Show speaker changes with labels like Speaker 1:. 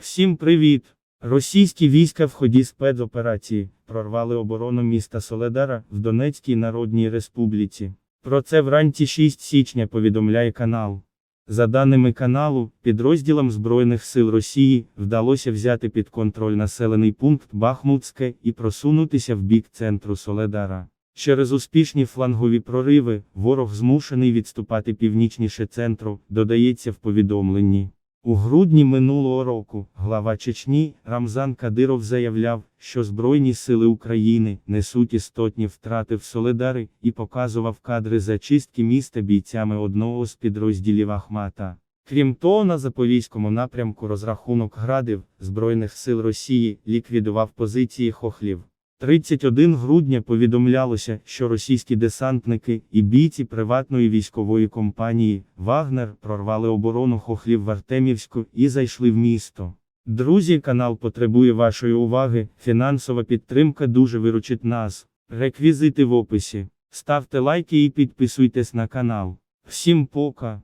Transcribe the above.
Speaker 1: Всім привіт! Російські війська в ході спецоперації прорвали оборону міста Соледара в Донецькій Народній Республіці. Про це вранці 6 січня повідомляє канал. За даними каналу, підрозділам Збройних сил Росії вдалося взяти під контроль населений пункт Бахмутське і просунутися в бік центру Соледара. Через успішні флангові прориви ворог змушений відступати північніше центру, додається в повідомленні. У грудні минулого року глава Чечні Рамзан Кадиров заявляв, що Збройні сили України несуть істотні втрати в Соледари і показував кадри зачистки міста бійцями одного з підрозділів Ахмата. Крім того, на Запорізькому напрямку розрахунок градів Збройних сил Росії ліквідував позиції хохлів. 31 грудня повідомлялося, що російські десантники і бійці приватної військової компанії Вагнер прорвали оборону хохлів в Артемівську і зайшли в місто. Друзі, канал потребує вашої уваги. Фінансова підтримка дуже виручить нас. Реквізити в описі. Ставте лайки і підписуйтесь на канал. Всім пока!